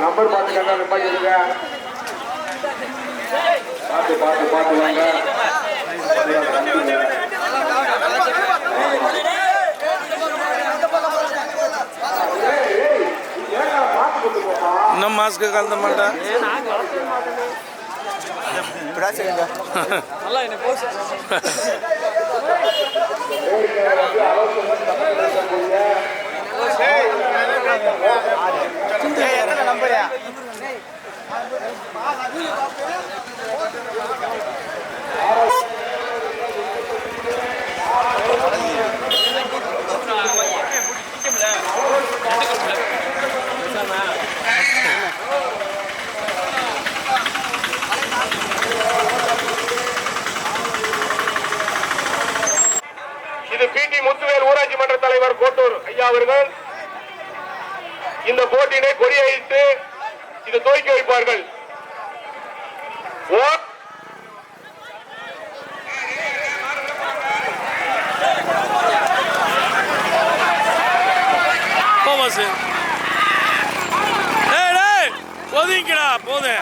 Number பார்த்து கண்ணா நிப்பாட்டிடுங்க பார்த்து பார்த்து பார்த்து வாங்க. இன்னும் மாஸ்க்கு கலந்த மாட்டேன் நம்பர் ஒதுங்கிடா போது.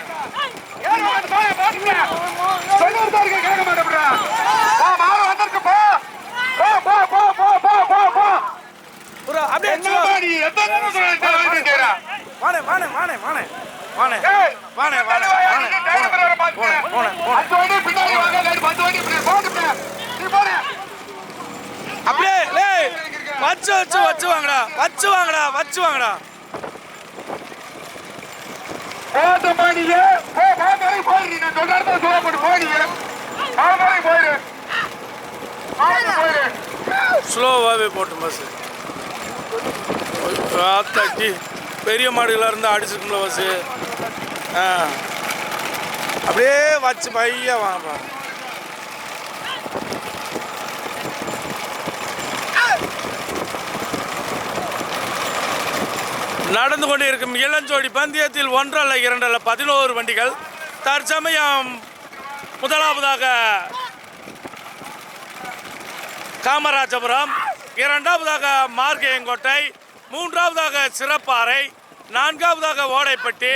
அப்படியே வச்சு வச்சு வச்சு வாங்கடா வச்சு வாங்கடா வச்சு வாங்கடா. போட்டு ஸ்லோவாகவே போட்டு பஸ் ஆத்தாக்கி பெரிய மாடுகளாக இருந்தால் அடிச்சிருக்கும்ல பஸ்ஸு ஆ. அப்படியே வச்சு பையன் வாங்க நடந்து கொண்டிருக்கும் இளஞ்சோடி பந்தயத்தில் ஒன்றல்ல இரண்டல்ல பதினோரு வண்டிகள். தற்சமயம் முதலாவதாக காமராஜபுரம் இரண்டாவதாக மார்கேயங்கோட்டை மூன்றாவதாக சிறப்பாறை நான்காவதாக ஓடைப்பட்டி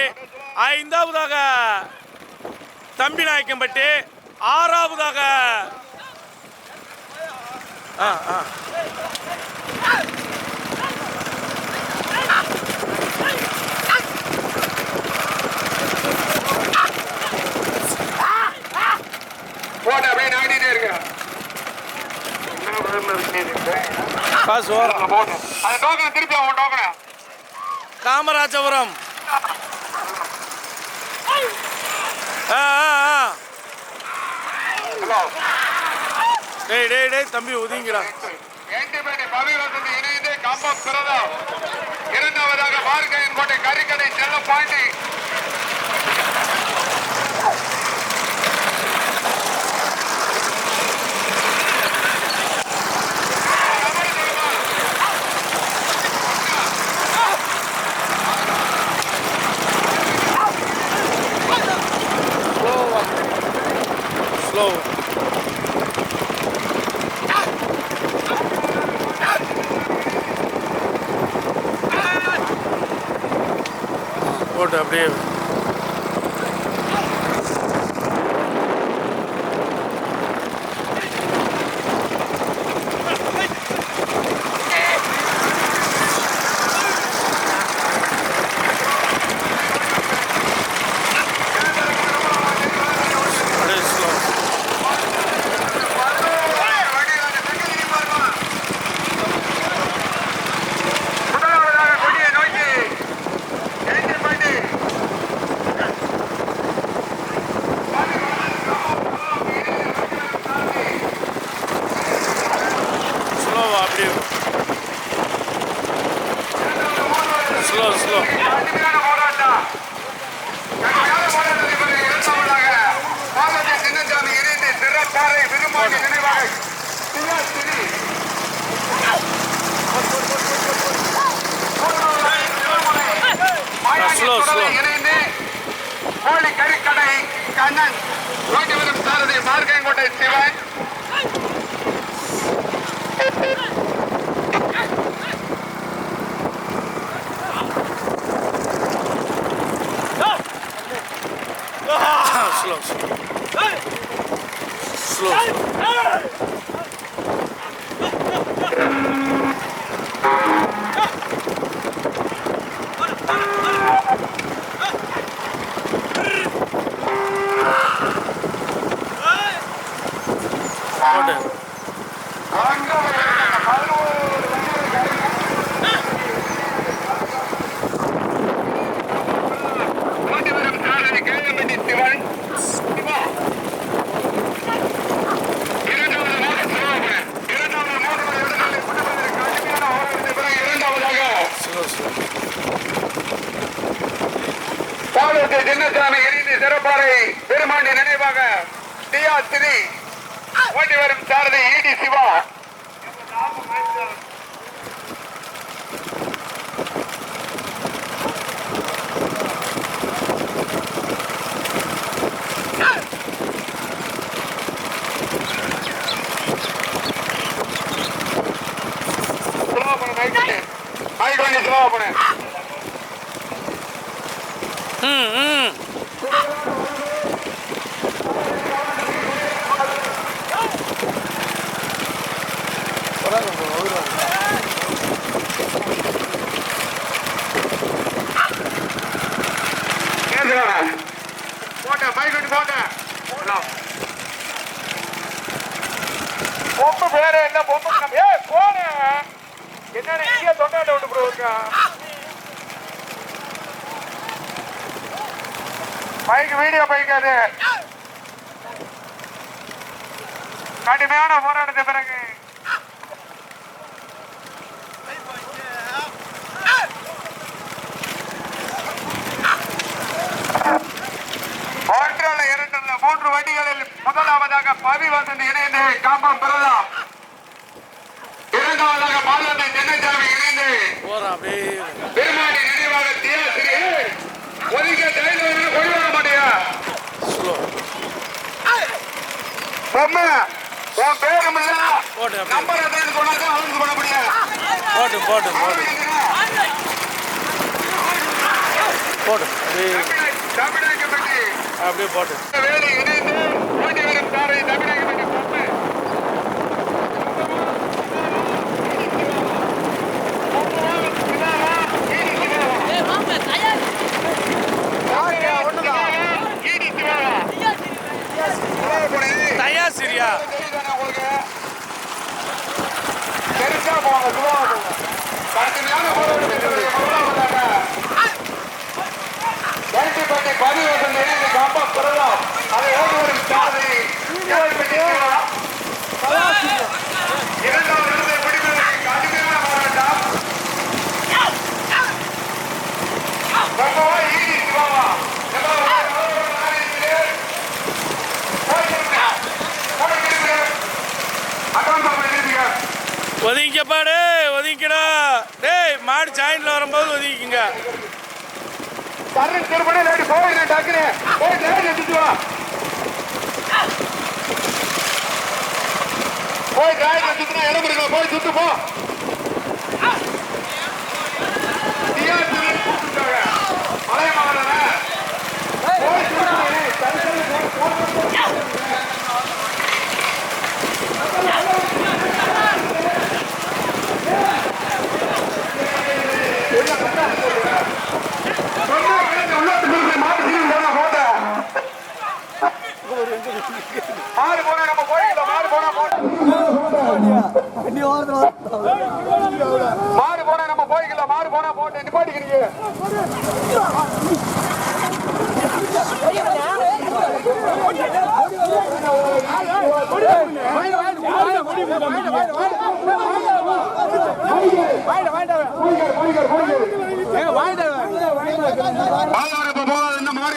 ஐந்தாவதாக தம்பிநாயக்கம்பட்டி ஆறாவதாக ஆ ஆ போட்டு அப்படியே நகட்டிட்டே இருங்க காசு வரும். அந்த டோக்கனை திருப்பி அவன் டோக்கனை காமராஜபுரம். டேய் டேய் டேய் தம்பி பிரதா இரண்டாவதாக மார்கையன் கோட்டை கறிக்கடை செல்ல பாண்டி slow. போட்டு அப்படியே இணைந்து கோழி கறிக்கடை கண்ணன் ரோட்டிவரம் சாரதி மார்க்கங்கோட்டை சிவன் Slow. பெருமாண்டி நினைவாக டிஆ ஸ்ரீ ஓட்டி வரும் சாரதி இடி சிவா. மைக் பண்ணி ம் ம். கேட்கிறேன். பைக் விட்டு போட்டேன். பொம்பு பேரு என்ன பொம்பு நம்ம- ஏய், போனே. என்னடா தொண்டாட்ட விட்டு வீடியோ mic அது. கடுமையான போராட்டத்தை பிறகு ஒன்றல்ல இரண்டல்ல மூன்று வண்டிகளில் முதலாவதாக பவி வசந்த் இணைந்து காம்பம் பிரதாப் இரண்டாவதாக பாலத்தை தென்னசாமி இணைந்து பெருமாடி நினைவாக தியாசிரி ஒதுக்க தைரியம் கொண்டு வர மாட்டியா ஸ்லோ பொம்மை உன் பேரும் இல்ல போட்டு அப்படியே. நம்பர் எதாவது கொண்டாந்து அவனுக்கு பண்ண முடியாது போட்டு போட்டு போட்டு போட்டு அப்படியே. போட்டு வேலை இணைந்து ஓட்டி வரும் சாரை தமிழகப்பட்டி பொம்மை தயா சரியா தெரிஞ்சா போங்க சுபாவா போங்க கடுமையான போராட்டத்தில் முதலாவதாக வேண்டிப்பட்டி பதிவசம் இணைந்து காப்பா பெறலாம் அதை ஓடி வரும் சாதி ஏழைப்பட்டி சிவா. இரண்டாவது இடத்தை பிடிப்பதற்கு கடுமையான போராட்டம் ரொம்பவா ஈடி சிவாவா எல்லாம் ஒரு நாளைக்கு போய்க்கிருங்க போய்க்கிருங்க அட்வான்ஸ் பண்ணிருக்கீங்க ஒதுங்கிக்க பாடு ஒதுங்கிக்கடா. டேய் மாடு ஜாயின்ல வரும்போது ஒதுங்கிக்கங்க. சரண் திருப்பணி லேடி போய் டக்குனு போய் லேடி எடுத்துட்டு வா. போய் டிராயிங் சுத்தினா இடம் இருக்கா போய் சுத்து போ. டிஆர்டி கூப்பிட்டாங்க மலைய மகன போய் சுத்து சரி சரி போ, போ, போ, போ. சொன்னா கேட்டு உள்ளத்துக்கு இருக்கு, மாடு சீக்கிரம் போனா போட்ட. மாடு போனா நம்ம போய்க்கலாம் மாடு போனா போட்ட மாடு போனா நம்ம போய்க்கலாம் மாடு போனா போட்டு நிப்பாட்டிக்கிறீங்க. இப்ப போகாது இந்த மாடு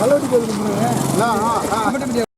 கல்லூரி கோவில்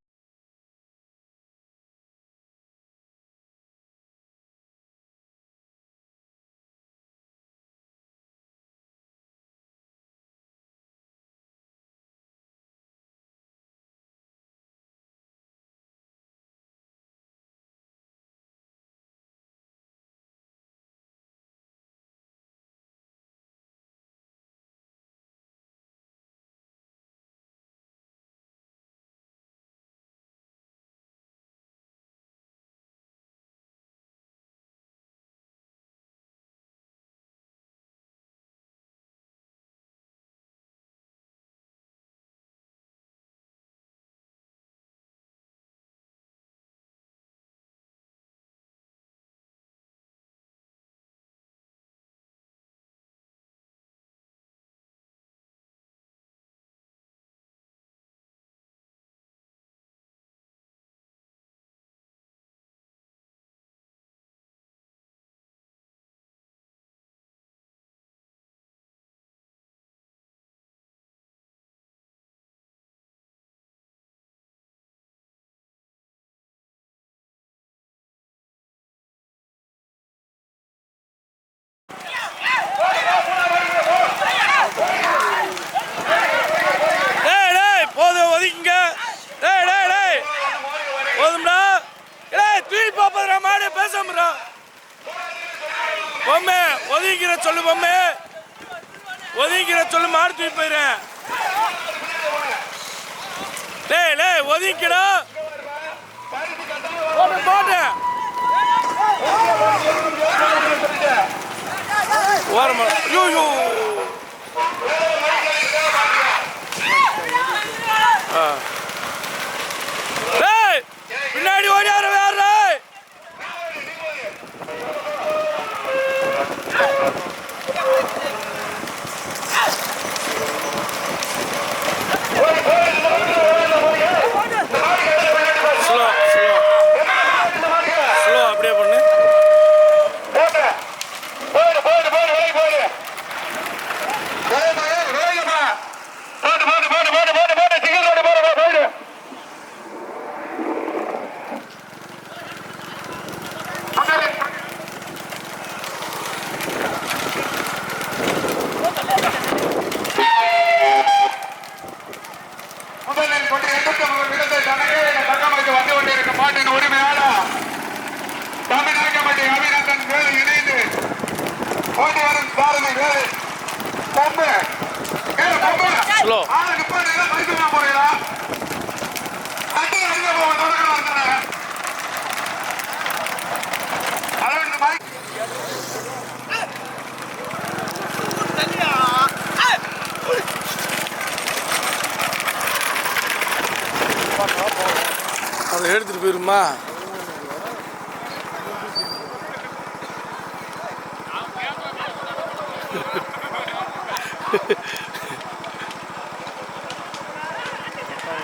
வந்துருமா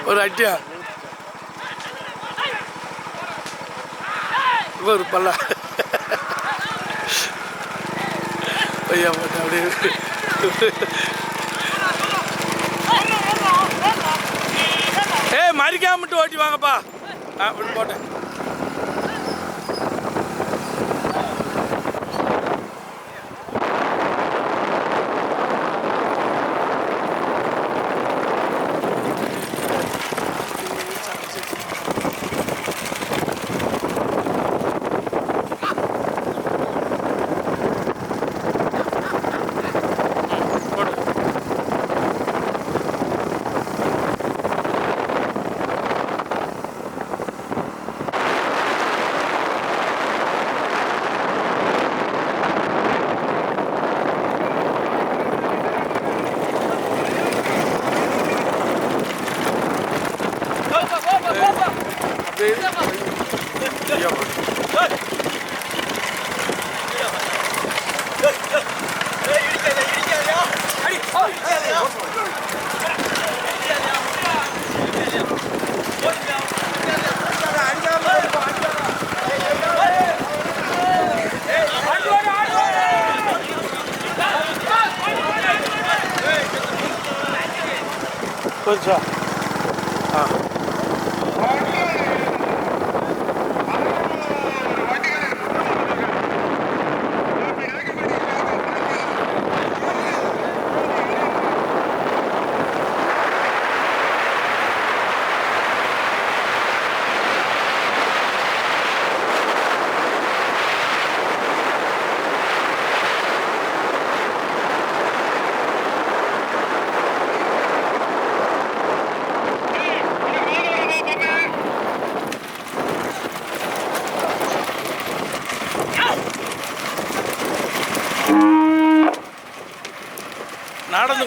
ஒரு அட்டியா ஒரு பல்லா. ஐயா போட்டேன் அப்படியே ஏய் மறிக்காமட்டு ஓட்டி வாங்கப்பா. ആ പോട്ടെ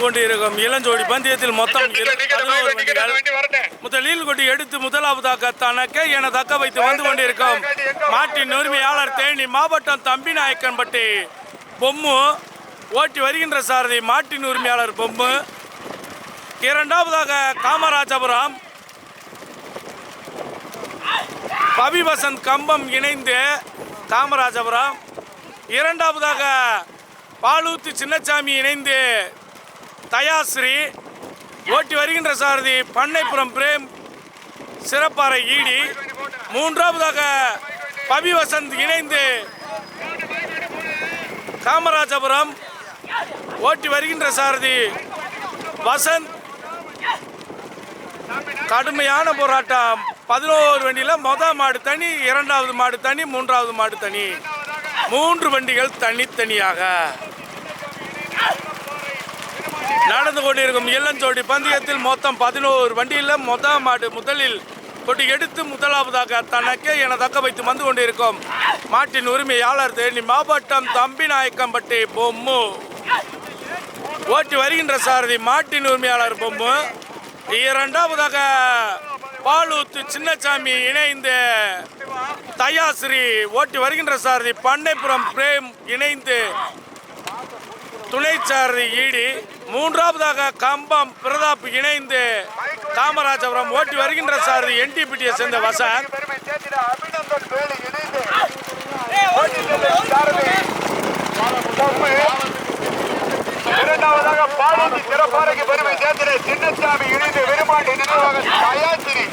கொண்டிருக்கும் இளஞ்சோடி பந்தயத்தில் மொத்தம் முதலில் கொடி எடுத்து முதலாவதாக தனக்கு என தக்க வைத்து வந்து கொண்டிருக்கும் மாட்டின் உரிமையாளர் தேனி மாவட்டம் தம்பிநாயக்கன்பட்டி பொம்மு ஓட்டி வருகின்ற சாரதி மாட்டின் உரிமையாளர் பொம்மு இரண்டாவதாக காமராஜபுரம் பவி வசந்த் கம்பம் இணைந்து காமராஜபுரம் இரண்டாவதாக பாலூத்து சின்னசாமி இணைந்து தயாஸ்ரீ ஓட்டி வருகின்ற சாரதி பண்ணைப்புறம் பிரேம் சிறப்பாறை ஈடி. மூன்றாவதாக பவி வசந்த் இணைந்து காமராஜபுரம் ஓட்டி வருகின்ற சாரதி வசந்த். கடுமையான போராட்டம். பதினோரு வண்டியில் மொதல் மாடு தனி இரண்டாவது மாடு தனி மூன்றாவது மாடு தனி. மூன்று வண்டிகள் தனித்தனியாக. நடந்து கொண்டிருக்கும் இல்லஞ்சோடி பந்தயத்தில் மொத்தம் பதினோரு வண்டியில் மொதல் மாடு முதலில் கொடி எடுத்து முதலாவதாக தனக்கே என தக்க வைத்து வந்து கொண்டிருக்கும் மாட்டின் உரிமையாளர் தேனி மாவட்டம் தம்பிநாயக்கம்பட்டி பொம்மு. ஓட்டி வருகின்ற சாரதி மாட்டின் உரிமையாளர் பொம்மு. இரண்டாவதாக பாலூத்து சின்னசாமி இணைந்து தயாஸ்ரீ ஓட்டி வருகின்ற சாரதி பண்ணைப்புறம் பிரேம் இணைந்து துணை சாரதி ஈடி. மூன்றாவதாக கம்பம் பிரதாப் இணைந்து காமராஜபுரம் ஓட்டி வருகின்ற சார் என்டிபிடியை சேர்ந்த வசந்த். இரண்டாவதாக பாலூட்டி சிறப்பாறைக்கு பெருமை சேர்ந்த சின்னசாமி இணைந்து விரும்பாண்டி நினைவாக தயாசிரி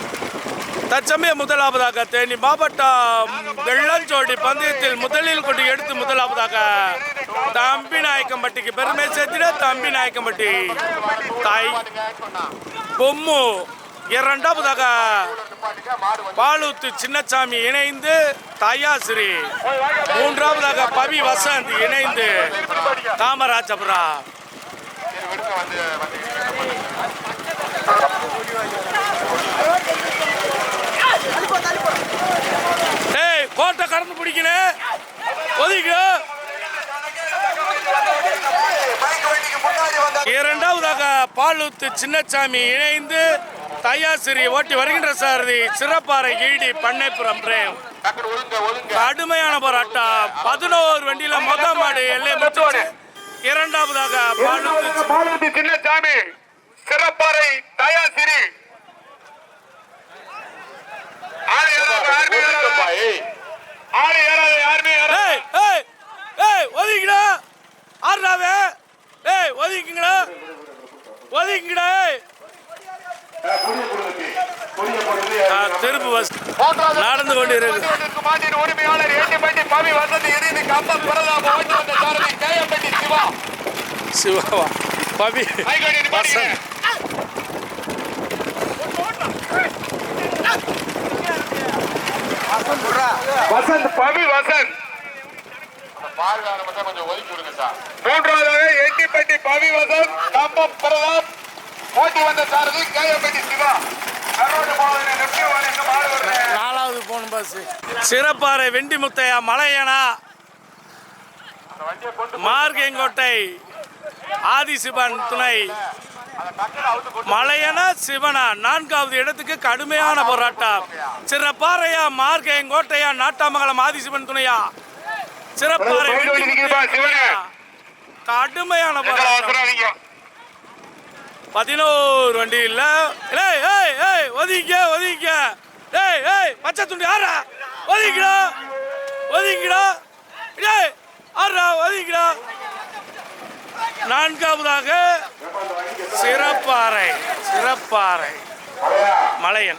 தற்சமய முதலாவதாக தேனி மாவட்டம் வெள்ளஞ்சோடி பந்தயத்தில் முதலில் கொண்டு எடுத்து முதலாவதாக தம்பி நாயக்கம்பட்டிக்கு பெருமை சேர்த்திட தம்பி நாயக்கம்பட்டி. தாய் பொம்மு. இரண்டாவதாக பாலூத்து சின்னசாமி இணைந்து தயாசிரி மூன்றாவதாக பவி வசந்த் இணைந்து காமராஜபுரம். டேய் கோட்டை கடந்து பிடிக்கணும் ஒதுக்கு இரண்டாவதாக பாலூத்து சின்னசாமி இணைந்து தயாசிரி ஓட்டி வருகின்ற சாரதி சிறப்பாறை ஈடி பண்ணைப்புறம் பிரேம். கடுமையான போராட்டம். பதினோரு வண்டியில மொத மாடு எல்லை முடிச்சு இரண்டாவதாக பாலூத்து சி- சின்னசாமி சிறப்பாறை தயாசிரி ஆறு ஏழாவது ஆர்மி ஆறு ஏழாவது ஆர்மி ஏய் ஏய் ஏய் ஒதுக்கிடா. ஆறுடாவே ஏய் ஒதுக்குங்கடா. ஒதுக்குங்கடா திருப்பு பஸ் நடந்து கொண்டு இருக்கு மாட்டின் உரிமையாளர் ஏட்டிப்பட்டி பவி வசதி இணைந்து கம்பம் பிரதாப ஓட்டி வந்த சாரதி கேயப்பட்டி சிவா. சிவாவா பவி. வசந்த் பவி வசந்த். மூன்றாவதாக எட்டிப்பட்டி பவி வசந்த் கம்பம் பிரதாப். ஓட்டி வந்த சாரதி கேயப்பட்டி சிவா. நாலாவது போன பஸ் சிறப்பாறை வெண்டி முத்தையா மலையனா மார்கேங்கோட்டை ஆதிசிவன் துணை. மலையனா சிவனா? நான்காவது இடத்துக்கு கடுமையான போராட்டம். சிறப்பாறையா மார்கேங்கோட்டையா நாட்டாமங்கலம் ஆதிசிவன் துணையா? சிறப்பாறை கடுமையான போராட்டம். பதினோரு வண்டி இல்ல. ஏய் ஏய் ஏய் ஒதுங்க ஒதுங்க ஏய் ஏய் பச்சை துண்டி ஆறா ஒதுங்கிடா. ஒதுங்கிடா. ஏய் ஆறா ஒதுங்கிடா. நான்காவதாக சிறப்பாறை சிறப்பாறை. மலையன்.